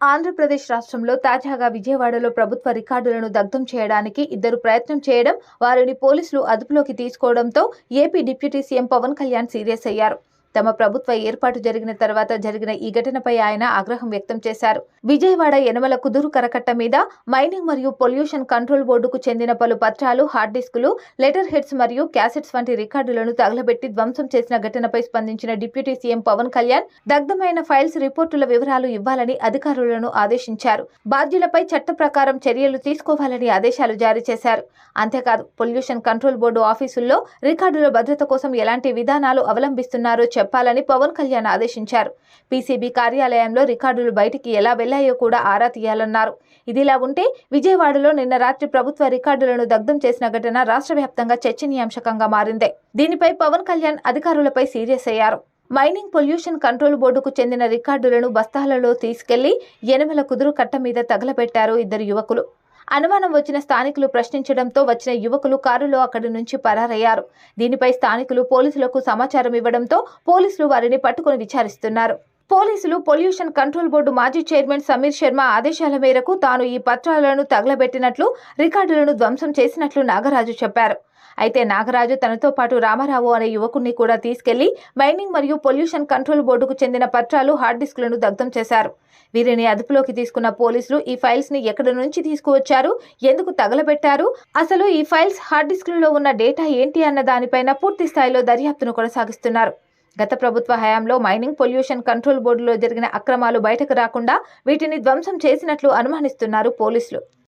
ఆంధ్రప్రదేశ్ రాష్ట్రంలో తాజాగా విజయవాడలో ప్రభుత్వ రికార్డులను దగ్ధం చేయడానికి ఇద్దరు ప్రయత్నం చేయడం వారిని పోలీసులు అదుపులోకి తీసుకోవడంతో AP deputy CM Pawan Kalyan serious అయ్యారు. తమ ప్రభుత్వ ఏర్పాటు జరిగిన తర్వాత జరిగిన ఈ ఘటనపై ఆయన ఆగ్రహం వ్యక్తం చేశారు. విజయవాడ యనమల కుదురు కరకట్ట మీద మైనింగ్ మరియు పొల్యూషన్ కంట్రోల్ బోర్డుకు చెందిన పలు పత్రాలు హార్డ్ డిస్కులు లెటర్ హెడ్స్ మరియు క్యాసెట్స్ వంటి రికార్డులను తగలబెట్టి ధ్వంసం చేసిన ఘటనపై స్పందించిన డిప్యూటీ సీఎం పవన్ కళ్యాణ్ దగ్ధమైన ఫైల్స్ రిపోర్టుల వివరాలు ఇవ్వాలని అధికారులను ఆదేశించారు. బాధ్యులపై చట్ట ప్రకారం చర్యలు తీసుకోవాలని ఆదేశాలు జారీ చేశారు. అంతేకాదు పొల్యూషన్ కంట్రోల్ బోర్డు ఆఫీసుల్లో రికార్డుల భద్రత కోసం ఎలాంటి విధానాలు అవలంబిస్తున్నారో చెప్పాలని పవన్ కళ్యాణ్ ఆదేశించారు. పీసీబీ కార్యాలయంలో రికార్డులు బయటికి ఎలా వెళ్ళాయో కూడా ఆరా తీయాలన్నారు. ఇదిలా ఉంటే విజయవాడలో నిన్న రాత్రి ప్రభుత్వ రికార్డులను దగ్ధం చేసిన ఘటన రాష్ట్ర వ్యాప్తంగా చర్చనీయాంశకంగా మారింది. దీనిపై పవన్ కళ్యాణ్ అధికారులపై సీరియస్ అయ్యారు. మైనింగ్ పొల్యూషన్ కంట్రోల్ బోర్డుకు చెందిన రికార్డులను బస్తాలలో తీసుకెళ్ళి ఎనమల కుదురు కట్ట మీద తగలబెట్టారు ఇద్దరు యువకులు. అనుమానం వచ్చిన స్థానికులు ప్రశ్నించడంతో వచ్చిన యువకులు కారులో అక్కడి నుంచి పరారయ్యారు. దీనిపై స్థానికులు పోలీసులకు సమాచారం ఇవ్వడంతో పోలీసులు వారిని పట్టుకుని విచారిస్తున్నారు. పోలీసులు పొల్యూషన్ కంట్రోల్ బోర్డు మాజీ చైర్మన్ సమీర్ శర్మ ఆదేశాల మేరకు తాను ఈ పత్రాలను తగలబెట్టినట్లు రికార్డులను ధ్వంసం చేసినట్లు నాగరాజు చెప్పారు. అయితే నాగరాజు తనతో పాటు రామారావు అనే యువకుణ్ణి కూడా తీసుకెళ్ళి మైనింగ్ మరియు పొల్యూషన్ కంట్రోల్ బోర్డుకు చెందిన పత్రాలు హార్డ్ డిస్కులను దగ్ధం చేశారు. వీరిని అదుపులోకి తీసుకున్న పోలీసులు ఈ ఫైల్స్ని ఎక్కడి నుంచి తీసుకువచ్చారు ఎందుకు తగలబెట్టారు అసలు ఈ ఫైల్స్ హార్డ్ డిస్కులలో ఉన్న డేటా ఏంటి అన్న దానిపైన పూర్తి స్థాయిలో దర్యాప్తును కొనసాగిస్తున్నారు. గత ప్రభుత్వ హయాంలో మైనింగ్ పొల్యూషన్ కంట్రోల్ బోర్డులో జరిగిన అక్రమాలు బయటకు రాకుండా వీటిని ధ్వంసం చేసినట్లు అనుమానిస్తున్నారు పోలీసులు.